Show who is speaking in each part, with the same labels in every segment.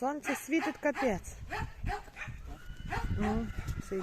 Speaker 1: Сонце світить капець. Ну, цей.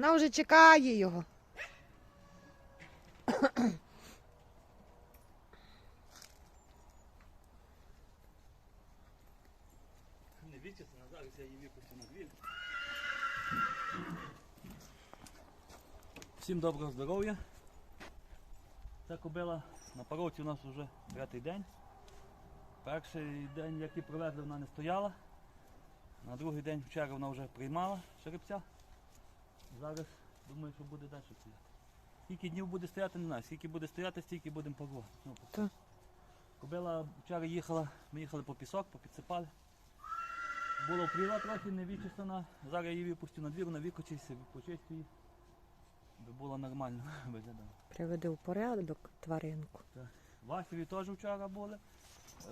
Speaker 1: Вона вже чекає його.
Speaker 2: Не вічиться, зараз я її випустю на двір. Всім доброго здоров'я. Ця кобила на паровці у нас вже п'ятий день. Перший день, який привезли, вона не стояла. На другий день вчора вона вже приймала жеребця. Зараз думаю, що буде далі стояти. Скільки днів буде стояти, не знаю. Скільки буде стояти, стільки будемо пробувати. Ну,
Speaker 1: Так.
Speaker 2: Кобила вчора їхала, ми їхали по пісок, попідсипали. Було впліва трохи, не вичислена. Зараз я її випустю на двір, вона викочиться, почистю її. Би було нормально виглядало.
Speaker 1: Приведи в порядок тваринку.
Speaker 2: Васеві теж вчора були.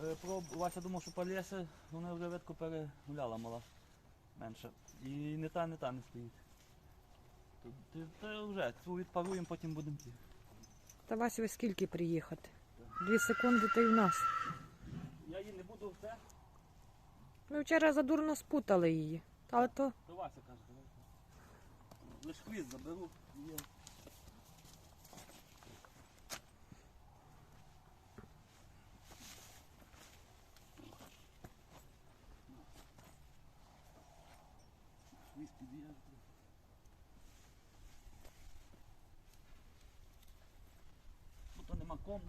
Speaker 2: Е, Про... Вася думав, що полісе, вона вже видко перегуляла мала менша. І не та, не та не стоїть. Ти, ти вже цю відпаруємо, потім будемо ті.
Speaker 1: Та Вася, ви скільки приїхати? Дві секунди та й в нас.
Speaker 2: Я її не буду все,
Speaker 1: Ми вчора задурно спутали її. Але то
Speaker 2: то Вася каже. давай. Лиш хвіст заберу. Є. ком.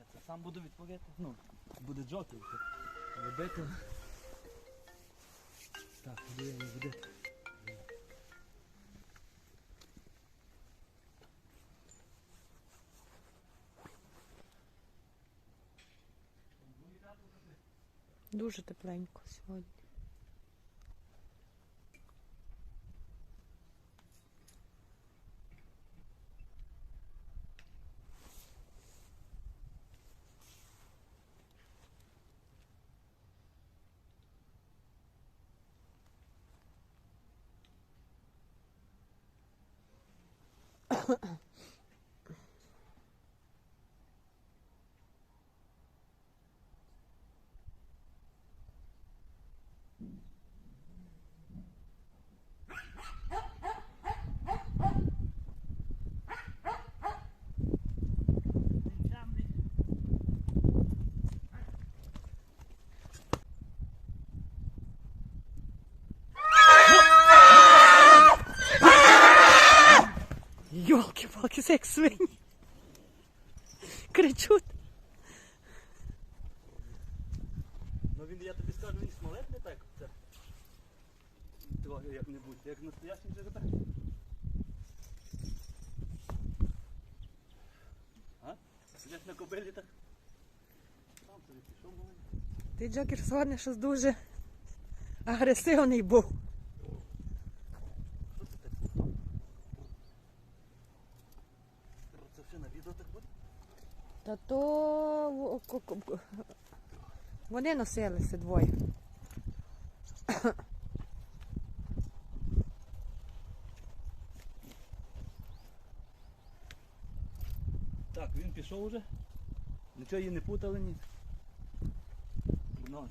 Speaker 2: Ето, сам буду відповідати. Ну, буде джокер. Любете. Так, да я не будете.
Speaker 1: Дуже тепленько сьогодні. Йолки-палки, як свині. Кричуть.
Speaker 2: Ну він, я тобі скажу, він смолет не так. Це. Трохи як-небудь, як настоящий жеребець. А? Сидять на кобилі так. Сам собі пішов маленький.
Speaker 1: Ти Джокер сьогодні щось дуже агресивний був.
Speaker 2: Що це таке? Це все на відео так буде?
Speaker 1: Та то вони носилися двоє.
Speaker 2: Так, він пішов уже. Нічого її не путали ні. Ну,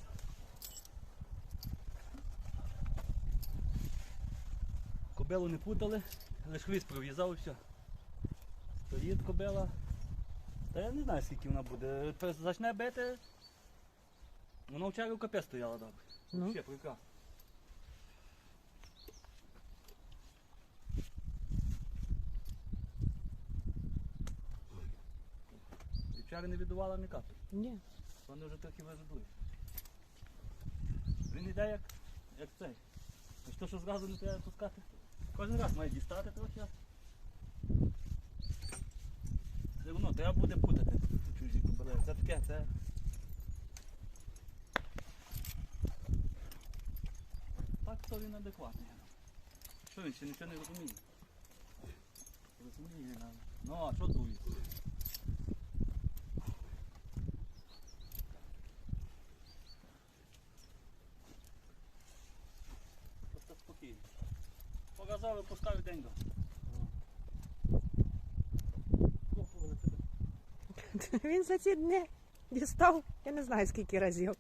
Speaker 2: Кобилу не путали, лише хвіст пров'язав і все. Стоїть кобила. Та я не знаю, скільки вона буде. Зачне бити. Вона в ну. в капе стояла добре.
Speaker 1: Ну.
Speaker 2: Ще прекрасно. І не віддувала ні капель.
Speaker 1: Ні.
Speaker 2: Вони вже трохи вижидують. Він йде як, як цей. Ось що що зразу не треба пускати. Кожен раз має дістати трохи. Все одно треба буде путати чужі кобили. Це таке, це. Так то він адекватний. Що він ще нічого не розуміє? Розуміє, він, ну а що дує? Просто спокійно. Показав, випускаю деньго.
Speaker 1: Він за ці дні дістав, я не знаю скільки разів.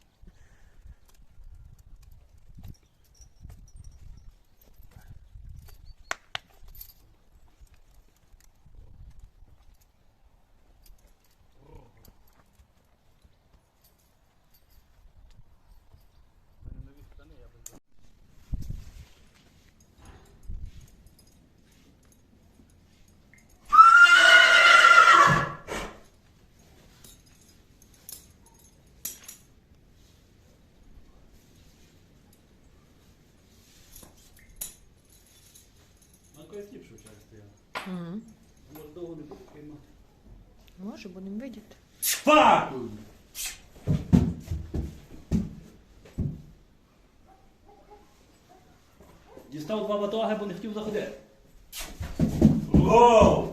Speaker 2: На якось ліпше вчора стояла.
Speaker 1: Угу.
Speaker 2: Може довго не буде приймати.
Speaker 1: Може, будемо видіти.
Speaker 2: Фак! Дістав два батоги, бо не хотів заходити. Воу!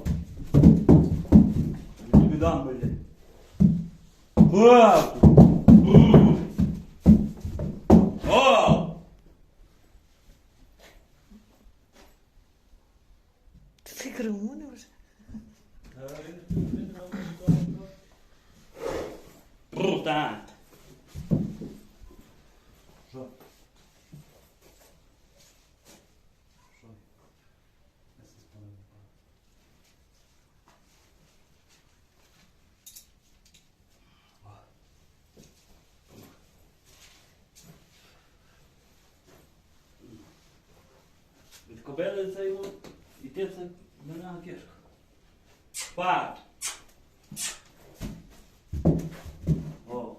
Speaker 2: Тобі дам, блядь. Воу!
Speaker 1: Ти кривони вже.
Speaker 2: Brutant. Що? Що? Я се спалив. Від кобили це йому іти це мене кишка. Пак! О.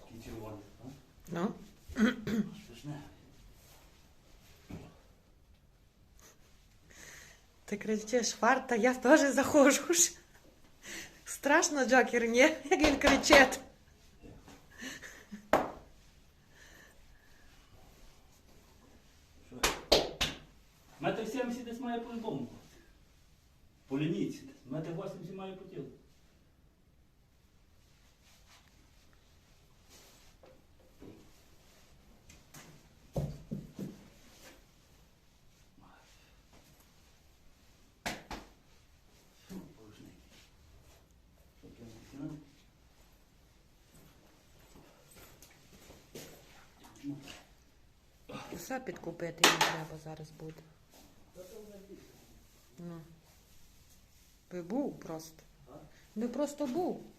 Speaker 2: Такий червоний, а?
Speaker 1: Ну.
Speaker 2: Страшне.
Speaker 1: Ти кричиш, фарта, я теж заходжу. ж. Страшно, Джокер, ні? Як він кричить.
Speaker 2: Метр сімдесят десь має по-любому. По. Метр вісімдесят має по тілу.
Speaker 1: Все підкупити їм треба зараз буде. Ну. Ви був просто. Би просто був.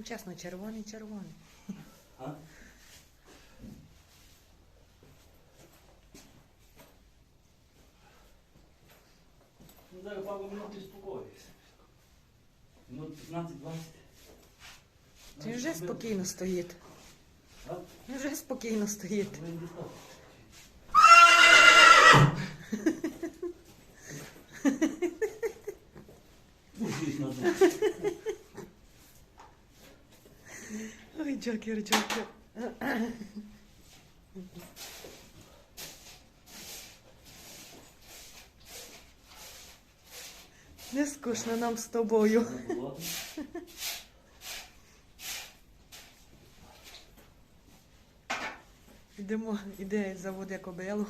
Speaker 1: Ну, чесно, червоний, червоний.
Speaker 2: А? Ну, зараз пару минут і спокоїшся. Минут 15-20.
Speaker 1: Він вже спокійно стоїть.
Speaker 2: А?
Speaker 1: Він вже спокійно стоїть.
Speaker 2: Ви не дістали. Пустись
Speaker 1: Джокер, Джокер. Не скучно нам з тобою. Йдемо, іде заводи кобилу.